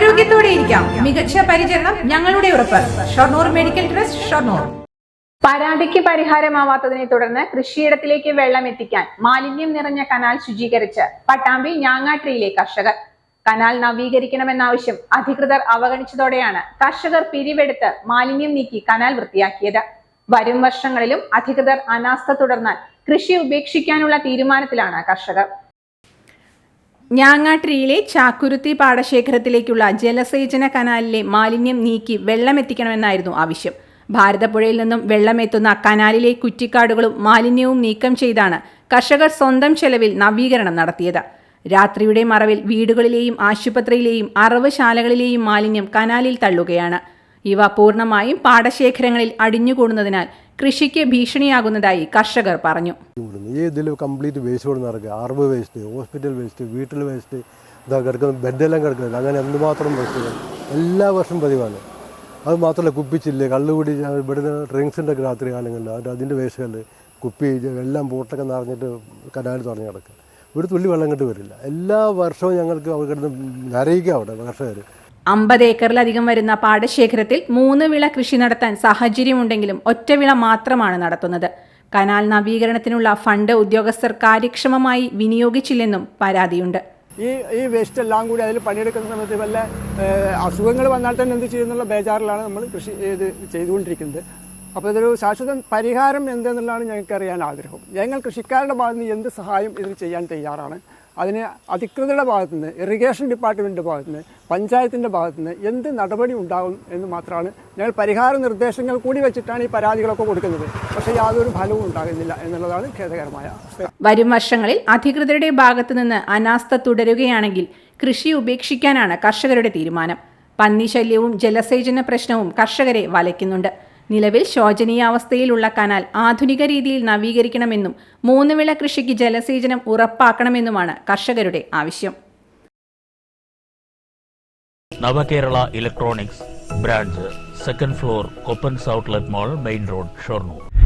ആരോഗ്യത്തോടെ ഇരിക്കാം മികച്ച പരിചരണം ഞങ്ങളുടെ ഉറപ്പ്. Shoranur medical trust Shoranur. പരാതിക്ക് പരിഹാരമാവാത്തതിനെ തുടർന്ന് കൃഷിയിടത്തിലേക്ക് വെള്ളം എത്തിക്കാൻ മാലിന്യം നിറഞ്ഞ കനാൽ ശുചീകരിച്ച് പട്ടാമ്പി ഞാങ്ങാട്ടിയിലെ കർഷകർ. കനാൽ നവീകരിക്കണമെന്ന ആവശ്യം അധികൃതർ അവഗണിച്ചതോടെയാണ് കർഷകർ പിരിവെടുത്ത് മാലിന്യം നീക്കി കനാൽ വൃത്തിയാക്കിയത്. വരും വർഷങ്ങളിലും അധികൃതർ അനാസ്ഥ തുടർന്നാൽ കൃഷി ഉപേക്ഷിക്കാനുള്ള തീരുമാനത്തിലാണ് കർഷകർ. ഞാങ്ങാട്രിയിലെ ചാക്കുരുത്തി പാടശേഖരത്തിലേക്കുള്ള ജലസേചന കനാലിലെ മാലിന്യം നീക്കി വെള്ളമെത്തിക്കണമെന്നായിരുന്നു ആവശ്യം. ഭാരതപ്പുഴയിൽ നിന്നും വെള്ളമെത്തുന്ന കനാലിലെ കുറ്റിക്കാടുകളും മാലിന്യവും നീക്കം ചെയ്താണ് കർഷകർ സ്വന്തം ചെലവിൽ നവീകരണം നടത്തിയത്. രാത്രിയുടെ മറവിൽ വീടുകളിലെയും ആശുപത്രിയിലെയും അറവുശാലകളിലെയും മാലിന്യം കനാലിൽ തള്ളുകയാണ്. ഇവ പൂർണമായും പാടശേഖരങ്ങളിൽ അടിഞ്ഞുകൂടുന്നതിനാൽ കൃഷിക്ക് ഭീഷണിയാകുന്നതായി കർഷകർ പറഞ്ഞു. ഈ ഇതിൽ കംപ്ലീറ്റ് വേസ്റ്റ് കൊണ്ട് നടക്കുക. അറബ് വേസ്റ്റ് ഹോസ്പിറ്റൽ വേസ്റ്റ് വീട്ടിൽ വേസ്റ്റ് ഇതാ കിടക്കുന്ന ബെഡെല്ലാം കിടക്കുന്നത്. അങ്ങനെ എന്തുമാത്രം വേസ്റ്റുകൾ എല്ലാ വർഷവും പതിവാണ്. അത് മാത്രമല്ല കുപ്പിച്ചില്ല് കള്ളുകൂടി ഇവിടുന്ന് ഡ്രിങ്ക്സിന്റെ ഒക്കെ രാത്രി കാലങ്ങളിൽ അത് അതിന്റെ വേസ്റ്റുകൾ കുപ്പി എല്ലാം ബോട്ടൊക്കെ നിറഞ്ഞിട്ട് കനാലിൽ തുറഞ്ഞ് കിടക്കുക. ഒരു തുള്ളി വെള്ളം കിട്ട് വരില്ല. എല്ലാ വർഷവും ഞങ്ങൾക്ക് അവിടെ കിടന്ന് നരയിക്കുക അവിടെ കർഷകർ അമ്പത് ഏക്കറിലധികം വരുന്ന പാടശേഖരത്തിൽ മൂന്ന് വിള കൃഷി നടത്താൻ സാഹചര്യമുണ്ടെങ്കിലും ഒറ്റ വിള മാത്രമാണ് നടത്തുന്നത്. കനാൽ നവീകരണത്തിനുള്ള ഫണ്ട് ഉദ്യോഗസ്ഥർ കാര്യക്ഷമമായി വിനിയോഗിച്ചില്ലെന്നും പരാതിയുണ്ട്. ഈ ഈ വേസ്റ്റ് എല്ലാം കൂടി അതിൽ പണിയെടുക്കുന്ന സമയത്ത് വല്ല അസുഖങ്ങൾ വന്നാൽ തന്നെ എന്ത് ചെയ്യുന്നുള്ള ബേജാറിലാണ് നമ്മൾ കൃഷി ഇത് ചെയ്തുകൊണ്ടിരിക്കുന്നത്. അപ്പോൾ ഇതൊരു ശാശ്വത പരിഹാരം എന്തെന്നുള്ളതാണ് ഞങ്ങൾക്ക് അറിയാൻ ആഗ്രഹം. ഞങ്ങൾ കൃഷിക്കാരുടെ ഭാഗത്ത് നിന്ന് എന്ത് സഹായം ഇതിന് ചെയ്യാൻ തയ്യാറാണ്? അതിന് അധികൃതരുടെ ഭാഗത്തു നിന്ന് ഇറിഗേഷൻ ഡിപ്പാർട്ട്മെന്റിന്റെ ഭാഗത്തു നിന്ന് പഞ്ചായത്തിന്റെ ഭാഗത്തു നിന്ന് എന്ത് നടപടി ഉണ്ടാകും എന്ന് മാത്രമാണ് ഞങ്ങൾ പരിഹാര നിർദ്ദേശങ്ങൾ കൂടി വെച്ചിട്ടാണ് ഈ പരാതികളൊക്കെ കൊടുക്കുന്നത്. പക്ഷേ യാതൊരു ഫലവും ഉണ്ടാകുന്നില്ല എന്നുള്ളതാണ് ഖേദകരമായ വരും വർഷങ്ങളിൽ അധികൃതരുടെ ഭാഗത്തു നിന്ന് അനാസ്ഥ തുടരുകയാണെങ്കിൽ കൃഷി ഉപേക്ഷിക്കാനാണ് കർഷകരുടെ തീരുമാനം. പന്നിശല്യവും ജലസേചന പ്രശ്നവും കർഷകരെ വലയ്ക്കുന്നുണ്ട്. നിലവിൽ ശോചനീയാവസ്ഥയിലുള്ള കനാൽ ആധുനിക രീതിയിൽ നവീകരിക്കണമെന്നും മൂന്ന് വിള കൃഷിക്ക് ജലസേചനം ഉറപ്പാക്കണമെന്നുമാണ് കർഷകരുടെ ആവശ്യം. Navakerala electronics branch second floor Koppan's outlet mall main road Shoranur.